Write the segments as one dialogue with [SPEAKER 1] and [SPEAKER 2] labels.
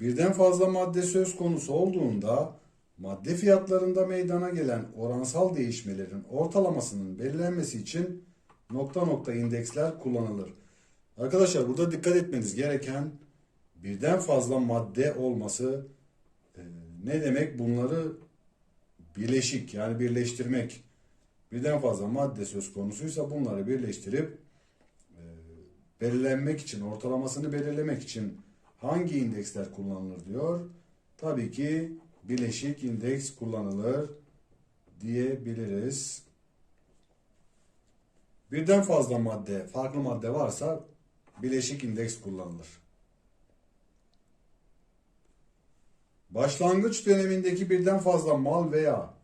[SPEAKER 1] Birden fazla madde söz konusu olduğunda madde fiyatlarında meydana gelen oransal değişmelerin ortalamasının belirlenmesi için nokta nokta indeksler kullanılır. Arkadaşlar burada dikkat etmeniz gereken birden fazla madde olması e, ne demek? Bunları bileşik yani birleştirmek. Birden fazla madde söz konusuysa bunları birleştirip e, belirlenmek için, ortalamasını belirlemek için hangi indeksler kullanılır diyor. Tabii ki bileşik indeks kullanılır diyebiliriz. Birden fazla madde, farklı madde varsa bileşik indeks kullanılır. Başlangıç dönemindeki birden fazla mal veya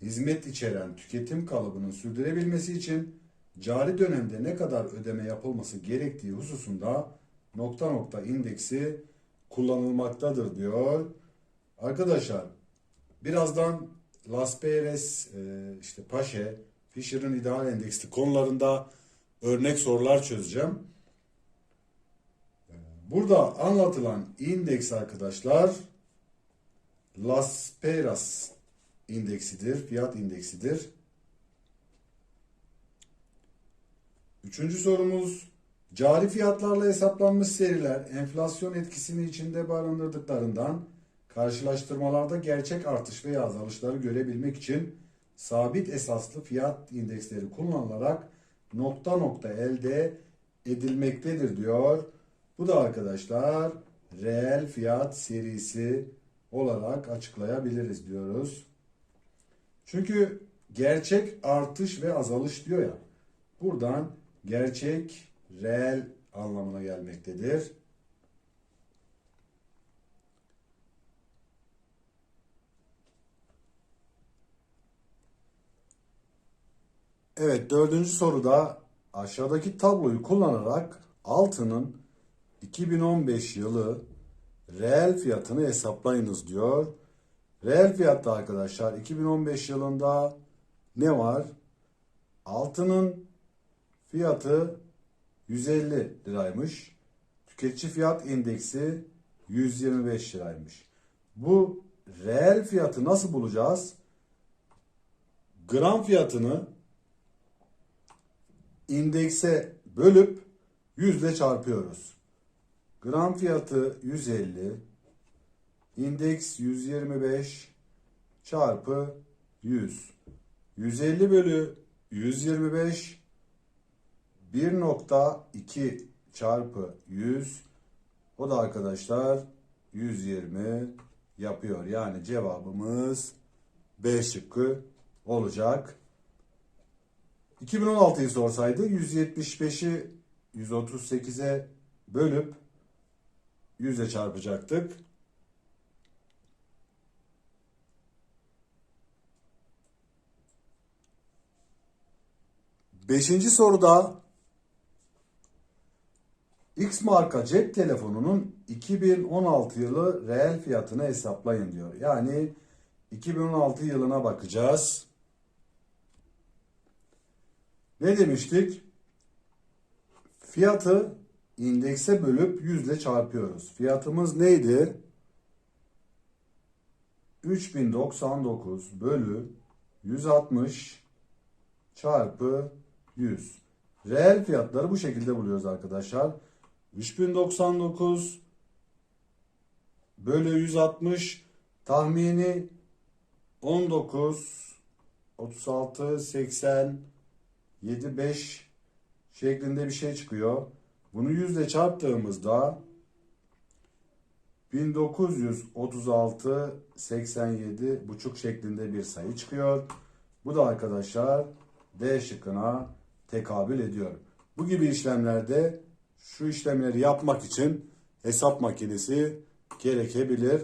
[SPEAKER 1] hizmet içeren tüketim kalıbının sürdürebilmesi için cari dönemde ne kadar ödeme yapılması gerektiği hususunda nokta nokta indeksi kullanılmaktadır diyor. Arkadaşlar birazdan Las Perez, e, işte Paşe, Fisher'ın ideal endeksli konularında örnek sorular çözeceğim. E, Burada anlatılan indeks arkadaşlar Las Peras indeksidir, fiyat indeksidir. Üçüncü sorumuz, cari fiyatlarla hesaplanmış seriler enflasyon etkisini içinde barındırdıklarından karşılaştırmalarda gerçek artış veya azalışları görebilmek için sabit esaslı fiyat indeksleri kullanılarak nokta nokta elde edilmektedir diyor. Bu da arkadaşlar reel fiyat serisi olarak açıklayabiliriz diyoruz. Çünkü gerçek artış ve azalış diyor ya. Buradan gerçek, reel anlamına gelmektedir. Evet dördüncü soruda aşağıdaki tabloyu kullanarak altının 2015 yılı reel fiyatını hesaplayınız diyor. Reel fiyatta arkadaşlar 2015 yılında ne var? Altının fiyatı 150 liraymış. Tüketici fiyat indeksi 125 liraymış. Bu reel fiyatı nasıl bulacağız? Gram fiyatını indekse bölüp 100 ile çarpıyoruz. Gram fiyatı 150, indeks 125 çarpı 100. 150 bölü 125 1.2 çarpı 100 o da arkadaşlar 120 yapıyor. Yani cevabımız B şıkkı olacak. 2016'yı sorsaydı 175'i 138'e bölüp 100'e çarpacaktık. Beşinci soruda X marka cep telefonunun 2016 yılı reel fiyatını hesaplayın diyor. Yani 2016 yılına bakacağız. Ne demiştik? Fiyatı indekse bölüp 100 ile çarpıyoruz. Fiyatımız neydi? 3099 bölü 160 çarpı 100. Reel fiyatları bu şekilde buluyoruz arkadaşlar. 3099 bölü 160 tahmini 19 36 80 75 şeklinde bir şey çıkıyor. Bunu 100 ile çarptığımızda 1936 87 buçuk şeklinde bir sayı çıkıyor. Bu da arkadaşlar D şıkkına tekabül ediyor. Bu gibi işlemlerde şu işlemleri yapmak için hesap makinesi gerekebilir.